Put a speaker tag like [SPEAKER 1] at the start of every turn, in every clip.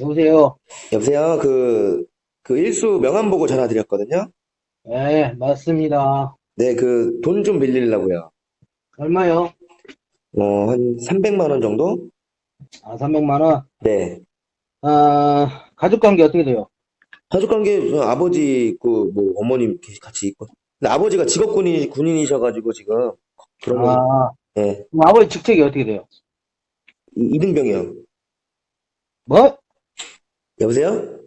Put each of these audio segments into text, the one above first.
[SPEAKER 1] 여보세요?
[SPEAKER 2] 여보세요? 그, 그 일수 명함 보고 전화 드렸거든요?
[SPEAKER 1] 네, 맞습니다.
[SPEAKER 2] 네, 그 돈 좀 빌리려고요.
[SPEAKER 1] 얼마요?
[SPEAKER 2] 어, 한 300만 원 정도?
[SPEAKER 1] 아, 300만 원.
[SPEAKER 2] 네.
[SPEAKER 1] 아, 가족 관계 어떻게 돼요?
[SPEAKER 2] 가족 관계 저 아버지 있고 뭐 어머님 같이 있고. 근데 아버지가 직업군인 군인이셔가지고 지금 그런 거,
[SPEAKER 1] 아,
[SPEAKER 2] 네.
[SPEAKER 1] 그럼 아버지 직책이 어떻게 돼요?
[SPEAKER 2] 이- 이등병이요.
[SPEAKER 1] 뭐?
[SPEAKER 2] 여보세요?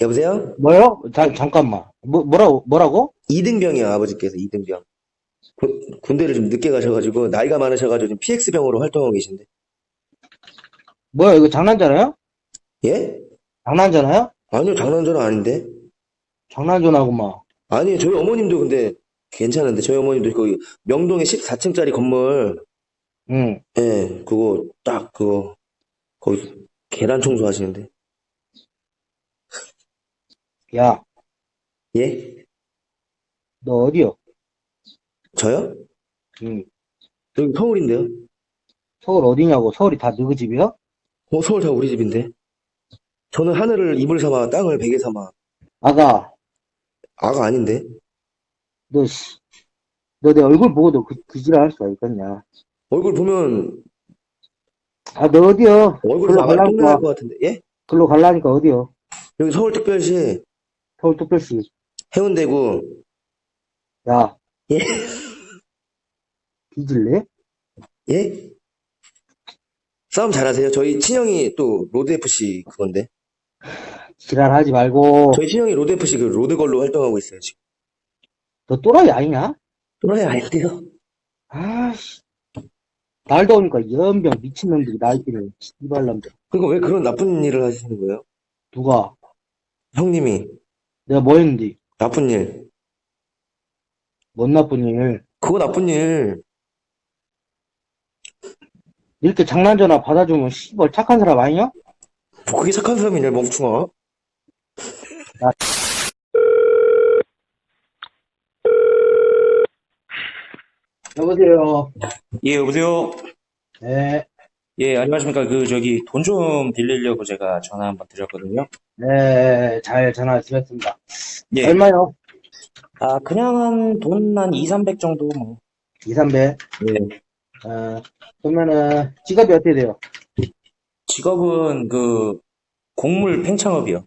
[SPEAKER 2] 여보세요?
[SPEAKER 1] 뭐요? 자, 잠깐만. 뭐, 뭐라고, 뭐라고?
[SPEAKER 2] 이등병이요, 아버지께서 이등병. 군- 군대를 좀 늦게 가셔가지고 나이가 많으셔가지고 지금 PX병으로 활동하고 계신데.
[SPEAKER 1] 뭐야, 이거 장난잖아요?
[SPEAKER 2] 예?
[SPEAKER 1] 장난잖아요?
[SPEAKER 2] 아니요, 장난전화 아닌데.
[SPEAKER 1] 장난전화구만.
[SPEAKER 2] 아니, 저희 어머님도 근데 괜찮은데, 저희 어머님도 거기 명동에 14층짜리 건물,
[SPEAKER 1] 응.
[SPEAKER 2] 예, 그거 딱 그거 거기 계단 청소하시는데.
[SPEAKER 1] 야,
[SPEAKER 2] 예?
[SPEAKER 1] 너 어디요?
[SPEAKER 2] 저요?
[SPEAKER 1] 응.
[SPEAKER 2] 여기 서울인데요.
[SPEAKER 1] 서울 어디냐고? 서울이 다 너희 집이야?
[SPEAKER 2] 어, 서울 다 우리 집인데. 저는 하늘을 이불 삼아 땅을 베개 삼아
[SPEAKER 1] 아가,
[SPEAKER 2] 아가 아닌데.
[SPEAKER 1] 너, 씨. 너 내 얼굴 보고도 그, 그 지랄 할 수가 있겠냐?
[SPEAKER 2] 얼굴 보면
[SPEAKER 1] 아, 너 어디요?
[SPEAKER 2] 얼굴
[SPEAKER 1] 글로
[SPEAKER 2] 똥날
[SPEAKER 1] 갈라니까,
[SPEAKER 2] 것 같은데. 예?
[SPEAKER 1] 글로 갈라니까 어디요?
[SPEAKER 2] 여기 서울특별시
[SPEAKER 1] 서울특별시.
[SPEAKER 2] 해운대구
[SPEAKER 1] 야.
[SPEAKER 2] 예?
[SPEAKER 1] 뒤질래?
[SPEAKER 2] 예? 싸움 잘하세요? 저희 친형이 또 로드 FC 그건데.
[SPEAKER 1] 지랄하지 말고.
[SPEAKER 2] 저희 친형이 로드 FC 그 로드걸로 활동하고 있어요, 지금.
[SPEAKER 1] 너 또라이 아니냐?
[SPEAKER 2] 또라이 아닌데요?
[SPEAKER 1] 아씨. 날 더우니까 연병 미친놈들이 날뛰는 씨발놈들.
[SPEAKER 2] 그러니까 왜 그런 나쁜 일을 하시는 거예요?
[SPEAKER 1] 누가?
[SPEAKER 2] 형님이
[SPEAKER 1] 내가 뭐 했는데?
[SPEAKER 2] 나쁜 일.
[SPEAKER 1] 뭔 나쁜 일.
[SPEAKER 2] 그거 나쁜 일.
[SPEAKER 1] 이렇게 장난 전화 받아주면 씨발 착한 사람 아니냐?
[SPEAKER 2] 뭐 그게 착한 사람이냐, 멍충아.
[SPEAKER 1] 여보세요.
[SPEAKER 3] 예, 여보세요?
[SPEAKER 1] 네.
[SPEAKER 3] 예, 안녕하십니까. 그, 저기, 돈 좀 빌리려고 제가 전화 한번 드렸거든요.
[SPEAKER 1] 네, 잘 전화 드렸습니다.
[SPEAKER 3] 예.
[SPEAKER 1] 얼마요?
[SPEAKER 3] 아, 그냥 한 돈 한 2, 300 정도, 뭐.
[SPEAKER 1] 2, 300.
[SPEAKER 3] 예.
[SPEAKER 1] 어, 그러면은 직업이 어떻게 돼요?
[SPEAKER 3] 직업은 그, 곡물 팽창업이요.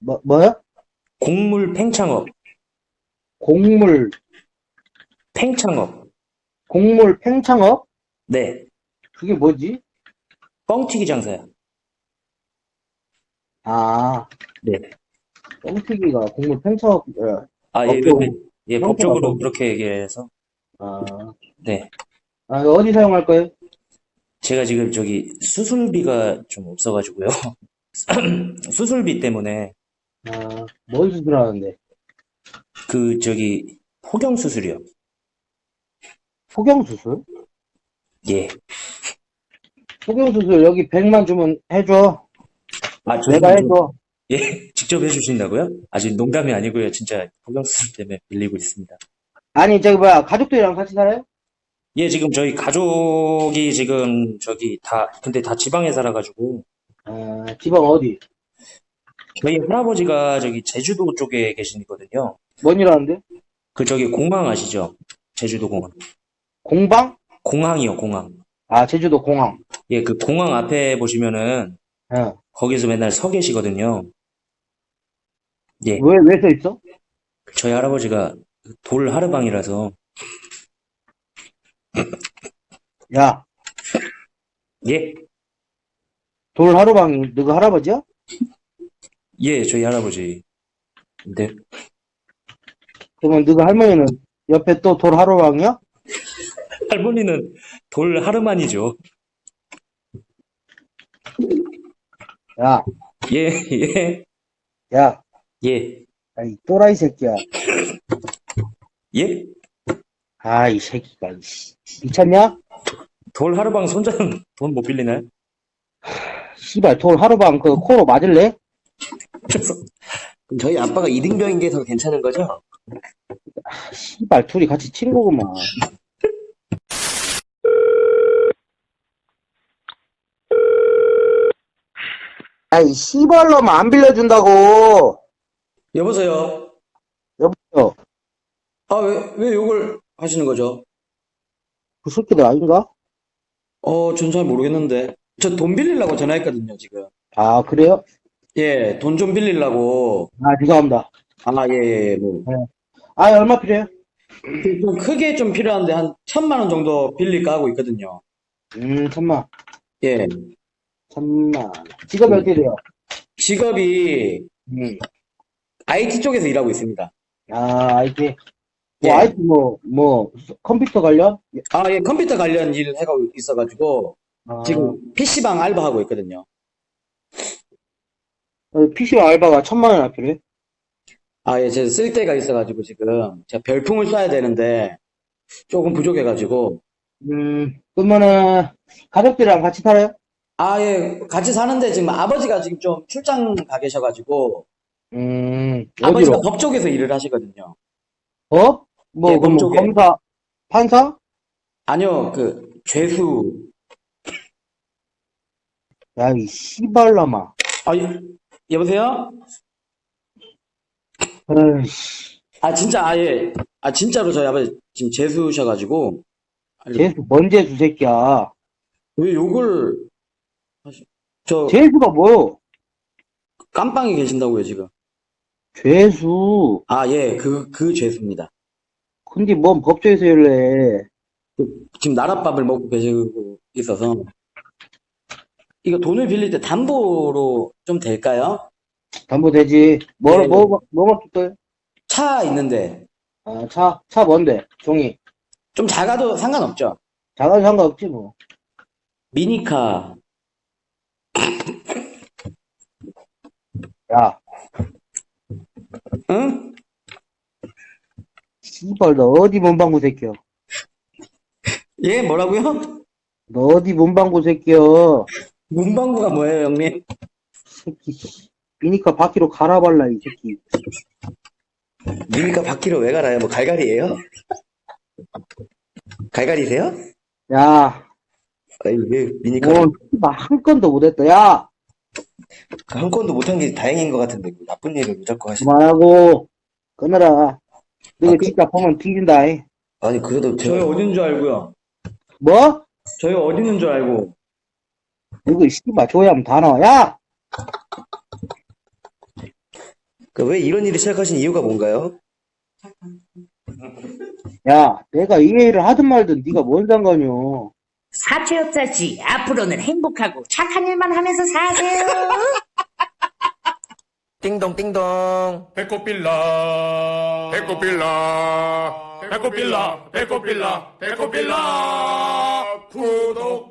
[SPEAKER 1] 뭐, 뭐요?
[SPEAKER 3] 곡물 팽창업.
[SPEAKER 1] 곡물,
[SPEAKER 3] 팽창업.
[SPEAKER 1] 곡물 팽창업?
[SPEAKER 3] 네.
[SPEAKER 1] 그게 뭐지?
[SPEAKER 3] 뻥튀기 장사야.
[SPEAKER 1] 아,
[SPEAKER 3] 네.
[SPEAKER 1] 뻥튀기가 곡물 팽창업, 어,
[SPEAKER 3] 아, 예,
[SPEAKER 1] 법적으로.
[SPEAKER 3] 그- 예,
[SPEAKER 1] 팽창업.
[SPEAKER 3] 법적으로 그렇게 얘기해서.
[SPEAKER 1] 아,
[SPEAKER 3] 네.
[SPEAKER 1] 아, 이거 어디 사용할 거예요?
[SPEAKER 3] 제가 지금 저기 수술비가 좀 없어가지고요. 수술비 때문에
[SPEAKER 1] 아, 뭔 수술하는데?
[SPEAKER 3] 그, 저기, 포경 수술이요.
[SPEAKER 1] 포경 수술?
[SPEAKER 3] 예.
[SPEAKER 1] 포경 수술 여기 100만 주면 해줘.
[SPEAKER 3] 아, 저
[SPEAKER 1] 내가 해줘.
[SPEAKER 3] 예, 직접 해주신다고요? 아직 농담이 아니고요. 진짜 포경수술 때문에 빌리고 있습니다.
[SPEAKER 1] 아니, 저기 뭐야, 가족들이랑 같이 살아요?
[SPEAKER 3] 예, 지금 저희 가족이 지금 저기 다, 근데 다 지방에 살아가지고,
[SPEAKER 1] 아, 지방 어디?
[SPEAKER 3] 저희 할아버지가 저기 제주도 쪽에 계시거든요.
[SPEAKER 1] 뭔 일 하는데?
[SPEAKER 3] 그 저기 공항 아시죠? 제주도 공항.
[SPEAKER 1] 공방?
[SPEAKER 3] 공항이요, 공항.
[SPEAKER 1] 아, 제주도 공항.
[SPEAKER 3] 예, 그 공항 앞에 보시면은
[SPEAKER 1] 어.
[SPEAKER 3] 거기서 맨날 서 계시거든요. 예,
[SPEAKER 1] 왜, 왜 서 있어?
[SPEAKER 3] 저희 할아버지가 돌 하르방이라서,
[SPEAKER 1] 야,
[SPEAKER 3] 예,
[SPEAKER 1] 돌 하루방, 너가 할아버지야?
[SPEAKER 3] 예, 저희 할아버지. 네,
[SPEAKER 1] 그러면 너가 할머니는 옆에 또 돌 하루방이야?
[SPEAKER 3] 할머니는 돌 하르만이죠.
[SPEAKER 1] 야,
[SPEAKER 3] 예, 예,
[SPEAKER 1] 야,
[SPEAKER 3] 예,
[SPEAKER 1] 아이, 또라이 새끼야.
[SPEAKER 3] 예?
[SPEAKER 1] 아, 이 새끼가, 이씨. 미쳤냐?
[SPEAKER 3] 돌 하루방 손자는 돈 못 빌리나요?
[SPEAKER 1] 씨발, 돌 하루방 그 코로 맞을래?
[SPEAKER 3] 그래서
[SPEAKER 2] 그럼 저희 아빠가 이등병인 게 더 괜찮은 거죠?
[SPEAKER 1] 씨발, 둘이 같이 친구구만. 아이, 씨발놈 안 빌려준다고.
[SPEAKER 4] 여보세요?
[SPEAKER 1] 여보세요.
[SPEAKER 4] 아, 왜, 왜 욕을 하시는 거죠?
[SPEAKER 1] 그 새끼들 아닌가?
[SPEAKER 4] 어, 전 잘 모르겠는데. 저 돈 빌리려고 전화했거든요, 지금.
[SPEAKER 1] 아, 그래요?
[SPEAKER 4] 예, 돈 좀 빌리려고.
[SPEAKER 1] 아, 죄송합니다.
[SPEAKER 4] 아, 예, 예, 뭐.
[SPEAKER 1] 아, 얼마 필요해요?
[SPEAKER 4] 좀 크게 좀 필요한데 한 천만 원 정도 빌릴까 하고 있거든요.
[SPEAKER 1] 음, 천만.
[SPEAKER 4] 예.
[SPEAKER 1] 천만. 직업이 어떻게 돼요?
[SPEAKER 4] 직업이
[SPEAKER 1] 음.
[SPEAKER 4] IT 쪽에서 일하고 있습니다.
[SPEAKER 1] 아, IT. 뭐,
[SPEAKER 4] 예.
[SPEAKER 1] IT 뭐, 뭐, 컴퓨터 관련?
[SPEAKER 4] 아, 예, 컴퓨터 관련 일을 하고 있어가지고,
[SPEAKER 1] 아,
[SPEAKER 4] 지금 PC방 알바하고 있거든요.
[SPEAKER 1] PC 알바가 천만 원이나 필요해?
[SPEAKER 4] 아, 예, 제가 쓸 데가 있어가지고 지금 제가 별풍을 쏴야 되는데 조금 부족해가지고.
[SPEAKER 1] 음, 그러면은, 가족들이랑 같이 살아요?
[SPEAKER 4] 아, 예, 같이 사는데 지금 아버지가 지금 좀 출장 가 계셔가지고
[SPEAKER 1] 음,
[SPEAKER 4] 아버지가
[SPEAKER 1] 어디로?
[SPEAKER 4] 법 쪽에서 일을 하시거든요.
[SPEAKER 1] 어? 뭐,
[SPEAKER 4] 예,
[SPEAKER 1] 그럼 뭐,
[SPEAKER 4] 법조계.
[SPEAKER 1] 검사, 판사?
[SPEAKER 4] 아니요, 그 죄수.
[SPEAKER 1] 야, 이 씨발놈아.
[SPEAKER 4] 아, 예, 여보세요?
[SPEAKER 1] 에이씨,
[SPEAKER 4] 아, 진짜, 아, 예. 아, 진짜로 저희 아버지 지금 재수셔가지고. 아니,
[SPEAKER 1] 재수, 뭔 재수 새끼야.
[SPEAKER 4] 왜 욕을 저
[SPEAKER 1] 재수가 뭐요?
[SPEAKER 4] 깜빵에 계신다고요, 지금.
[SPEAKER 1] 죄수.
[SPEAKER 4] 아, 예, 그, 그 죄수입니다.
[SPEAKER 1] 근데 뭔 법조에서 일래.
[SPEAKER 4] 지금 나랏밥을 먹고 계시고 있어서. 이거 돈을 빌릴 때 담보로 좀 될까요?
[SPEAKER 1] 담보 되지. 뭐,
[SPEAKER 4] 네,
[SPEAKER 1] 뭐, 뭐, 뭐 맡길 거예요?
[SPEAKER 4] 차 있는데.
[SPEAKER 1] 아, 차, 차 뭔데? 종이.
[SPEAKER 4] 좀 작아도 상관없죠?
[SPEAKER 1] 작아도 상관없지, 뭐.
[SPEAKER 4] 미니카.
[SPEAKER 1] 야,
[SPEAKER 4] 응?
[SPEAKER 1] 씨발, 너 어디 문방구 새끼야?
[SPEAKER 4] 예, 뭐라고요?
[SPEAKER 1] 너 어디 문방구 새끼야?
[SPEAKER 4] 문방구가 뭐예요, 형님?
[SPEAKER 1] 새끼, 씨. 미니카 바퀴로 갈아발라, 이 새끼.
[SPEAKER 4] 미니카 바퀴로 왜 갈아요? 뭐 갈갈이에요? 갈갈이세요?
[SPEAKER 1] 야,
[SPEAKER 4] 아니, 왜 미니카
[SPEAKER 1] 뭐, 한 건도 못했다. 야,
[SPEAKER 4] 한 건도 못한 게 다행인 것 같은데 그 나쁜 일을 왜 자꾸 하시
[SPEAKER 1] 그만하고, 끊어라. 이거
[SPEAKER 4] 아, 그-
[SPEAKER 1] 진짜 보면 이.
[SPEAKER 4] 아니 그래도 저희 어딘 줄 알고요.
[SPEAKER 1] 뭐?
[SPEAKER 4] 저희 어디 있는 줄 알고.
[SPEAKER 1] 이거 씨발 조회하면 다 나와. 야!
[SPEAKER 4] 그왜 이런 일을 시작하신 이유가 뭔가요?
[SPEAKER 1] 야, 내가 이해를 하든 말든 네가 뭔 상관이요.
[SPEAKER 5] 사채업자지. 앞으로는 행복하고 착한 일만 하면서 사세요.
[SPEAKER 6] 띵동 띵동.
[SPEAKER 7] 배꼽빌라. 배꼽빌라. 배꼽빌라. 배꼽빌라. 배꼽빌라. 구독